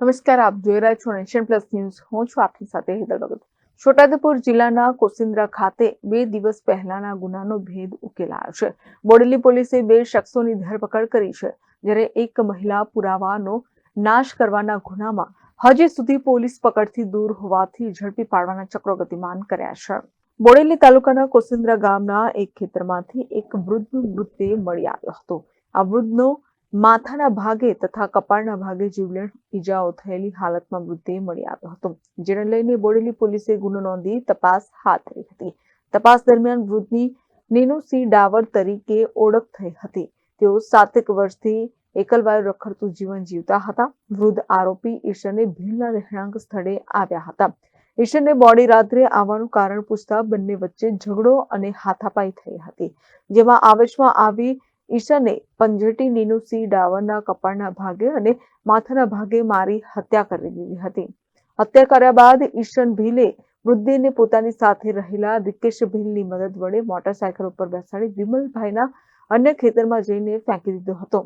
નમસ્કાર, આપ જોઈ રહ્યા છો નેશન પ્લસ ન્યૂઝ હું છું આપની સાથે હેતલ ભગત. છોટાઉદેપુર જિલ્લાના કોસિન્દ્રા ખાતે બે દિવસ પહેલાના ગુનાનો ભેદ ઉકેલાયો છે. બોડેલી પોલીસે બે શખ્સોની ધરપકડ કરી છે, જ્યારે એક મહિલા પુરાવાનો નાશ કરવાના ગુનામાં હજી સુધી પોલીસ પકડથી દૂર હોવાથી ઝડપી પાડવાના ચક્રો ગતિમાન કર્યા છે. બોડેલી તાલુકાના કોસિન્દ્રા ગામના એક ખેતરમાંથી એક વૃદ્ધનું મૃતદેહ મળી આવ્યો હતો. આ વૃદ્ધનો માથાના ભાગે તથા કપાળના ભાગે જીવલેણ ઈજાઓ થયેલી હાલતમાં મૃતદેહ મળી આવ્યો હતો. જેને લઈને બોડેલી પોલીસે ગુનો નોંધી તપાસ હાથ ધરી હતી. તપાસ દરમિયાન વૃદ્ધની નેનુસિંહ ડાવર તરીકે ઓળખ થઈ હતી. તેઓ સાતેક વર્ષથી એકલવાયુ રખડતું જીવન જીવતા હતા. વૃદ્ધ આરોપી ઈશને ભીલના રહેણાંક સ્થળે આવ્યા હતા. ઈશનને બોડી રાત્રે આવવાનું કારણ પૂછતા બંને વચ્ચે ઝઘડો અને હાથાપાઈ થઈ હતી. જેમાં આવેશમાં આવી ઈશાને પંજેટી નીનુસી ડાવરના કપાળના ભાગે અને માથાના ભાગે મારી હત્યા કરી દીધી હતી. હત્યા કર્યા બાદ ઈશન ભીલે વૃદ્ધિને પોતાની સાથે રહેલા રિકેશ ભીલની મદદ વડે મોટરસાયકલ ઉપર બેસાડી વિમલભાઈના અન્ય ખેતરમાં જઈને ફેંકી દીધો હતો.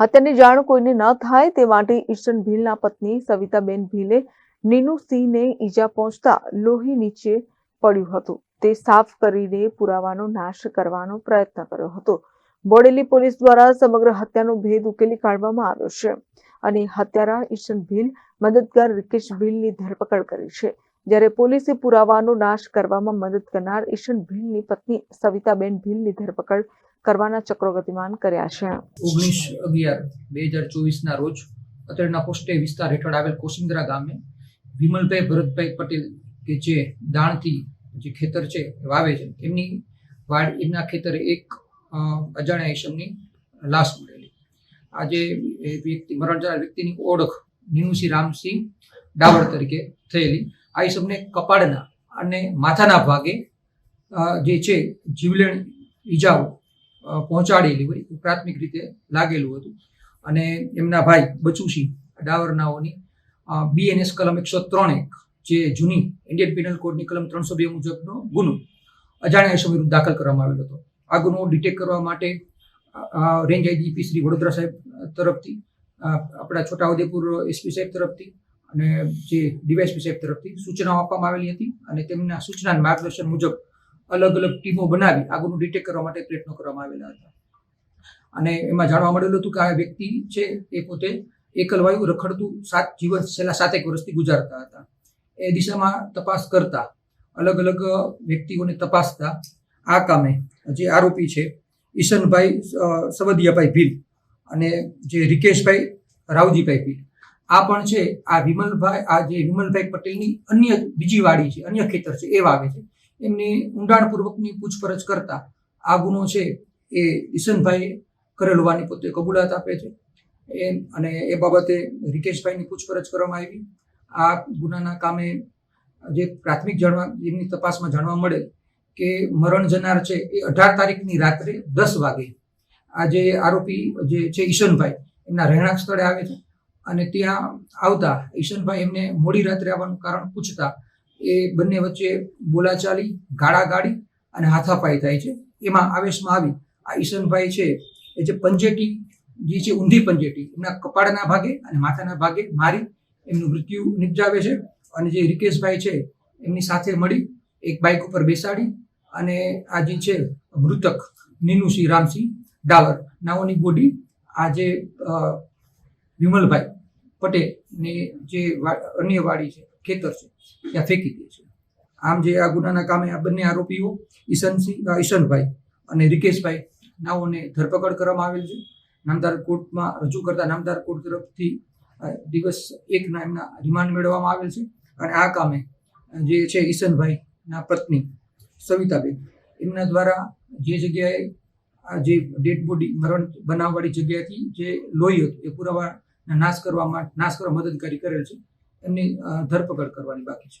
હત્યાની જાણ કોઈને ન થાય તે માટે ઈશન ભીલના પત્ની સવિતાબેન ભીલે નીનુસિંહને ઈજા પહોંચતા લોહી નીચે પડ્યું હતું. તે સાફ કરીને પુરાવાનો નાશ કરવાનો પ્રયત્ન કર્યો હતો. બોડેલી પોલીસ દ્વારા સમગ્ર હત્યાનો ભેદ ઉકેલી કાઢવામાં આવ્યો છે અને હત્યારા ઈશન ભીલ, મદદગાર રિકેશ ભીલની ધરપકડ કરી છે. જ્યારે પોલીસે પુરાવાનો નાશ કરવામાં મદદ કરનાર ઈશન ભીલની પત્ની સવિતાબેન ભીલની ધરપકડ કરવાના ચક્રો ગતિમાન કર્યા છે. ઓગણીસ અગિયાર બે હજાર ચોવીસના રોજ અત્રેના પોસ્ટે વિસ્તાર હેઠળ આવેલ કોસિંદ્રા ગામે વિમલભાઈ ભરતભાઈ પટેલ કે જે દાણથી જે ખેતર છે, વાવે છે, એમની વાડ, એમના ખેતરે એક અજાણ્યા ઈસમની લાશ મળેલી. આજે વ્યક્તિ મરણ જનાર વ્યક્તિની ઓળખ નિનુસિંહ રામસિંહ ડાવર તરીકે થયેલી. આ ઈસમને કપાળના અને માથાના ભાગે જે છે, જીવલેણ ઈજાઓ પહોંચાડેલી હોય પ્રાથમિક રીતે લાગેલું હતું. અને એમના ભાઈ બચુસિંહ ડાવરનાઓની બીએનએસ કલમ એકસો ત્રણ એક જે જૂની ઇન્ડિયન પિનલ કોડની કલમ ત્રણસો બે મુજબનો ગુનો અજાણ્યા ઇસમ વિરુદ્ધ દાખલ કરવામાં આવેલો હતો. આ ગુનો ડિટેક્ટ કરવા માટે રેન્જ આઈજીપી શ્રી વડોદરા સાહેબ તરફથી આપણા છોટાઉદેપુર એસપી સાહેબ તરફથી અને જે ડીવાયસપી સાહેબ તરફથી સૂચનાઓ આપવામાં આવેલી હતી અને તેમના સૂચના માર્ગદર્શન મુજબ અલગ અલગ ટીમો બનાવી આ ગુનો ડિટેક્ટ કરવા માટે પ્રયત્નો કરવામાં આવેલા હતા. અને એમાં જાણવા મળેલું હતું કે આ વ્યક્તિ છે એ પોતે એકલવાયુ રખડતું સાત જીવન, છેલ્લા સાતેક વર્ષથી ગુજારતા હતા. એ દિશામાં તપાસ કરતા, અલગ અલગ વ્યક્તિઓને તપાસતા, આ કામે જે આરોપી છે, ઈશનભાઈ સવદિયાભાઈ ભીલ અને જે રિકેશભાઈ રાવજીભાઈ ભીલ. આ પણ છે, આ વિમલભાઈ, આ જે વિમલભાઈ પટેલની અન્ય બીજી વાડી છે, અન્ય ખેતર છે, એ વાવે છે. એમની ઊંડાણપૂર્વકની પૂછપરછ કરતા, આ ગુનો છે, એ ઈશનભાઈએ કરેલ હોવાની પોતે કબૂલાત આપે છે. એમ, અને એ બાબતે રિકેશભાઈની પૂછપરછ કરવામાં આવી. આ ગુનાના કામે જે પ્રાથમિક જાણવા, એમની તપાસમાં જાણવા મળે કે મરણ જનાર છે એ અઢાર તારીખની રાત્રે દસ વાગે આ જે આરોપી જે છે ઈશનભાઈ, એમના રહેણાંક સ્થળે આવે છે અને ત્યાં આવતા ઈશનભાઈ એમને મોડી રાત્રે આવવાનું કારણ પૂછતા એ બંને વચ્ચે બોલાચાલી, ગાળાગાળી અને હાથાપાઈ થાય છે. એમાં આવેશમાં આવી આ ઈશનભાઈ છે એ જે પંજેટી, જે છે ઊંધી પંજેટી, એમના કપાળના ભાગે અને માથાના ભાગે મારી એમનું મૃત્યુ નિપજાવે છે અને જે રિકેશભાઈ છે, એમની સાથે મળી એક બાઇક ઉપર બેસાડી અને આ જે છે, મૃતક નીનુસિંહ રામસિંહ ડાવર નાઓની બોડી આ જે વિમલભાઈ વિમલભાઈ પટેલની જે અન્ય વાડી છે, ખેતર છે, ત્યાં ફેંકી દે છે. આમ જે આ ગુનાના કામે આ બંને આરોપીઓ, ઈશનસિંહ ઈશનભાઈ અને રિકેશભાઈ નાઓને ધરપકડ કરવામાં આવેલ છે. નામદાર કોર્ટમાં રજૂ કરતા નામદાર કોર્ટ તરફથી દિવસ એકના એમના રિમાન્ડ મેળવવામાં આવેલ છે. અને આ કામે જે છે ઈશનભાઈના પત્ની સવિતાબેન, એમના દ્વારા જે જગ્યાએ આ જે ડેડ બોડી મરણ બનાવવાળી જગ્યાથી જે લોહી હતું, એ પુરાવાના નાશ કરવામાં નાશ કરવા મદદગારી કરેલ છે. એમની ધરપકડ કરવાની બાકી છે.